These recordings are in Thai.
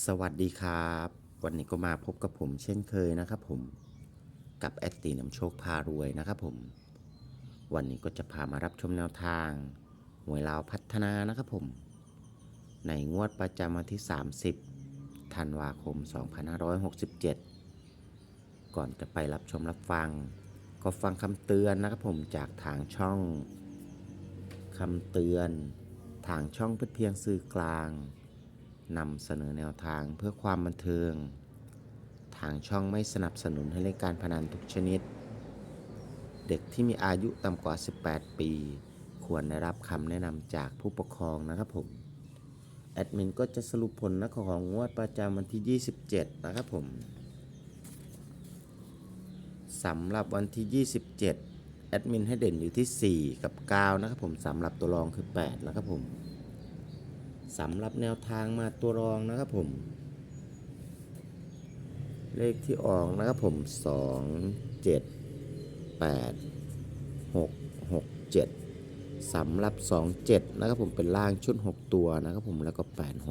สวัสดีครับ วันนี้ก็มาพบกับผมเช่นเคยนะครับผมกับแอดตีน้ำโชคพารวยนะครับผม วันนี้ก็จะพามารับชมแนวทางหวยลาวพัฒนานะครับผม ในงวดประจำวันที่ 30ธันวาคม 2567 ก่อนจะไปรับชมรับฟัง ก็ฟังคำเตือนนะครับผมจากทางช่องคำเตือน ทางช่องเป็นเพียงสื่อกลาง นำเสนอแนวทางเพื่อความบันเทิง ทางช่องไม่สนับสนุนให้เล่นการพนันทุกชนิด เด็กที่มีอายุต่ำกว่า 18 ปี ควรได้รับคำแนะนำจากผู้ปกครองนะครับผม แอดมินก็จะสรุปผลนะของงวดประจำวันที่ 27 นะครับผมสำหรับวันที่ 27 แอดมินให้เด่นอยู่ที่ 4 กับ 9 นะครับผมสำหรับตัวรองคือ 8 นะครับผม สำหรับแนวทางมาตัวรองนะครับผม เลขที่ออกนะครับผม 2 7 8 6 6 7สำหรับ 2 7 นะครับผมเป็นล่างชุด 6 ตัวนะครับผมแล้วก็ 8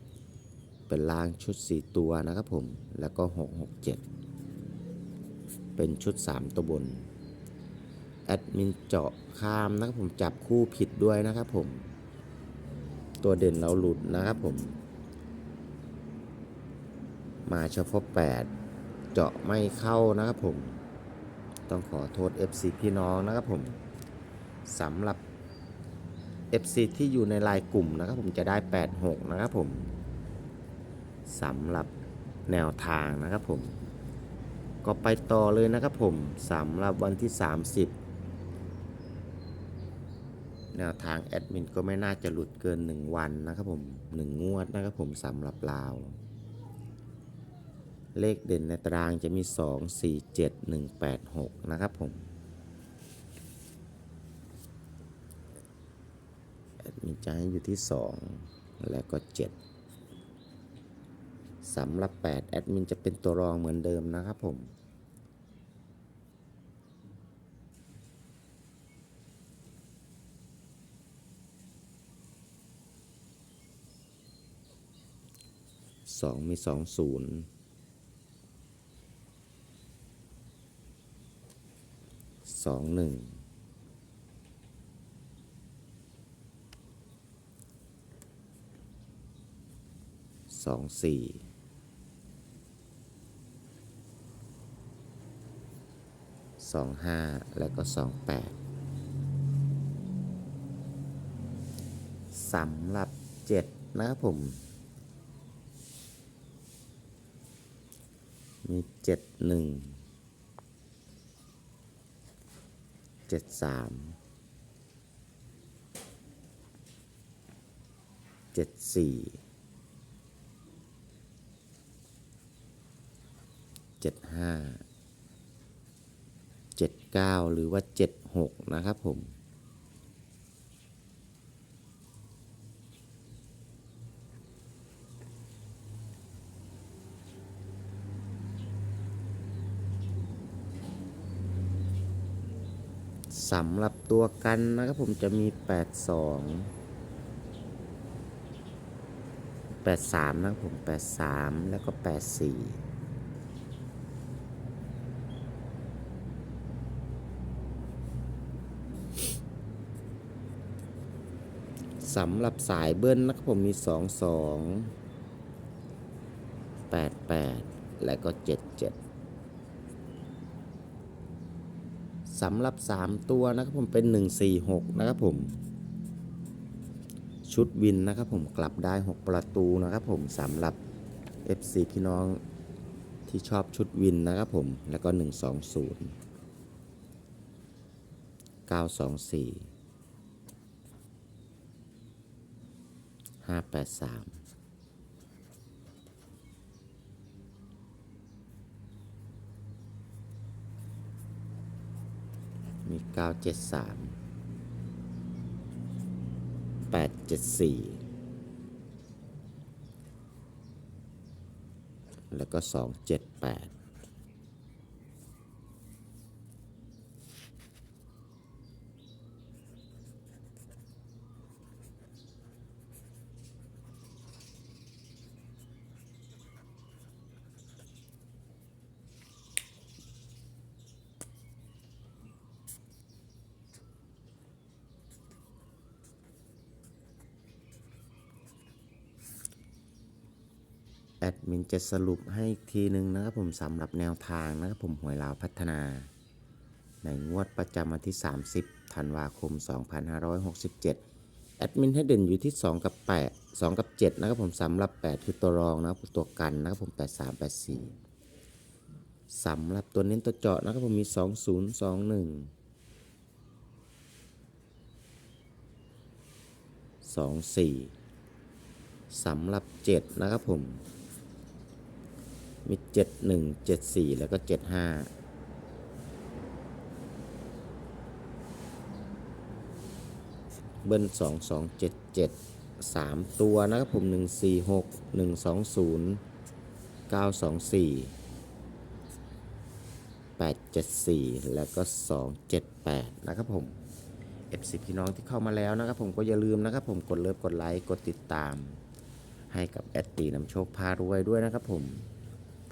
6 เป็นล่างชุด 4 ตัวนะครับผมแล้วก็ 6 6 7 เป็นชุด 3 ตัวบนแอดมินเจาะข้ามนะครับผมจับคู่ผิดด้วยนะครับผม ตัวเด่นเราหลุดนะครับผม มาเฉพาะ 8 เจาะไม่เข้านะครับผม ต้องขอโทษ FC พี่น้องนะครับผมสำหรับ FC ที่อยู่ในลน์กลุ่มนะครับผมจะได้ 86 นะครับผมสำหรับแนวทางนะครับผม ก็ไปต่อเลยนะครับผมสำหรับวันที่ 30 แนวทางแอดมินก็ไม่น่าจะหลุดเกิน 1 วันนะครับผม1งวดนะครับผมสำหรับลาว เลขเด่นในตารางจะมี 2 4 7 1 8 6 นะครับผมแอดมินจะให้อยู่ที่ 2 แล้วก็ 7สำหรับ 8 แอดมินจะเป็นตัวรองเหมือนเดิมนะครับผม สองมีสองศูนย์สองหนึ่งสองสี่สองห้าแล้วก็สองแปดสำหรับเจ็ดนะครับผม มีเจ็ดหนึ่งเจ็ดสามเจ็ดสี่เจ็ดห้าเจ็ดเก้าหรือว่าเจ็ดหกนะครับผม สำหรับตัวกันนะครับผมจะมี 82 83 นะครับผม 83 แล้วก็ 84สำหรับสายเบิ้ลนะครับผมมี 22 88 และก็ 77 สำหรับ 3 ตัวนะครับผมเป็น 146 นะครับผม ชุดวินนะครับผมกลับได้ 6 ประตูนะครับผมสำหรับ FC พี่น้องที่ชอบชุดวินนะครับผมแล้วก็ 120 924 583 มี 973 874 แล้วก็ 278 แอดมินจะสรุปให้อีกทีหนึ่งนะครับผมสำหรับแนวทางนะครับผมหวยลาวพัฒนา ในงวดประจำวันที่ 30 ธันวาคม 2567 แอดมินให้เด่นอยู่ที่ 2 กับ 8 2 กับ 7 นะครับผมสำหรับ 8 คือตัวรองนะครับตัวกันนะครับผม 83 84สำหรับตัวเน้นตัวเจาะนะครับผมมี 20 21 24สำหรับ 7 นะครับผม มี71 74แล้วก็75เบิ้ลสองสองเจ็ดเจ็ดสามตัวนะครับผมหนึ่งสี่หกหนึ่งสองศูนย์เก้าสองสี่แปดเจ็ดสี่แล้วก็สองเจ็ดแปดนะครับผม F10 พี่น้องที่เข้ามาแล้วนะครับผมก็อย่าลืมนะครับผมกดเลิฟกดไลค์กดติดตาม ให้กับแอดตีนำโชคพารวยด้วยนะครับผม